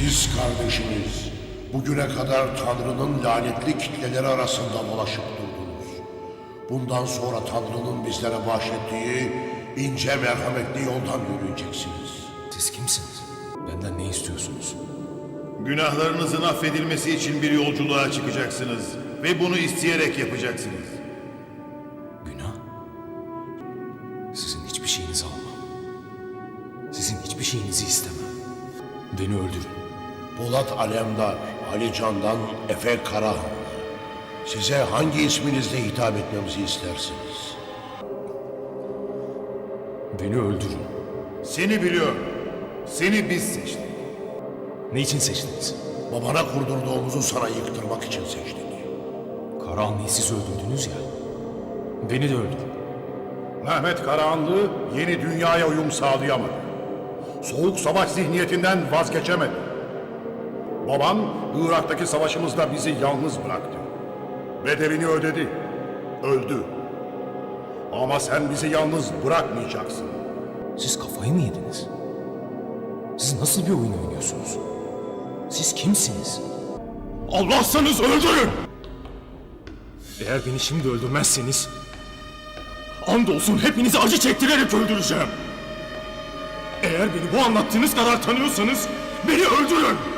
Siz kardeşimiz, bugüne kadar Tanrı'nın lanetli kitleleri arasında dolaşıp durdunuz. Bundan sonra Tanrı'nın bizlere bahşettiği ince merhametli yoldan yürüyeceksiniz. Siz kimsiniz? Benden ne istiyorsunuz? Günahlarınızın affedilmesi için bir yolculuğa çıkacaksınız ve bunu isteyerek yapacaksınız. Günah? Sizin hiçbir şeyinizi almam. Sizin hiçbir şeyinizi istemem. Beni öldürün. Polat Alemdar, Ali Can'dan Efe Karahan. Size hangi isminizle hitap etmemizi istersiniz? Beni öldürün. Seni biliyorum. Seni biz seçtik. Ne için seçtiniz? Babana kurdurduğumuzu sana yıktırmak için seçtik. Karahanlı'yı siz öldürdünüz ya. Beni de öldürün. Mehmet Karahanlı yeni dünyaya uyum sağlayamadı. Soğuk savaş zihniyetinden vazgeçemedi. Baban Irak'taki savaşımızda bizi yalnız bıraktı. Bedelini ödedi. Öldü. Ama sen bizi yalnız bırakmayacaksın. Siz kafayı mı yediniz? Siz nasıl bir oyun oynuyorsunuz? Siz kimsiniz? Allah'sanız öldürün! Eğer beni şimdi öldürmezseniz... Andolsun hepinizi acı çektirerek öldüreceğim. Eğer beni bu anlattığınız kadar tanıyorsanız beni öldürün!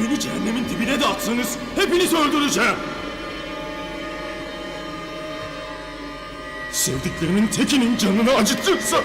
Beni cehennemin dibine de atsanız hepinizi öldüreceğim! Sevdiklerimin tekinin canını acıtırsa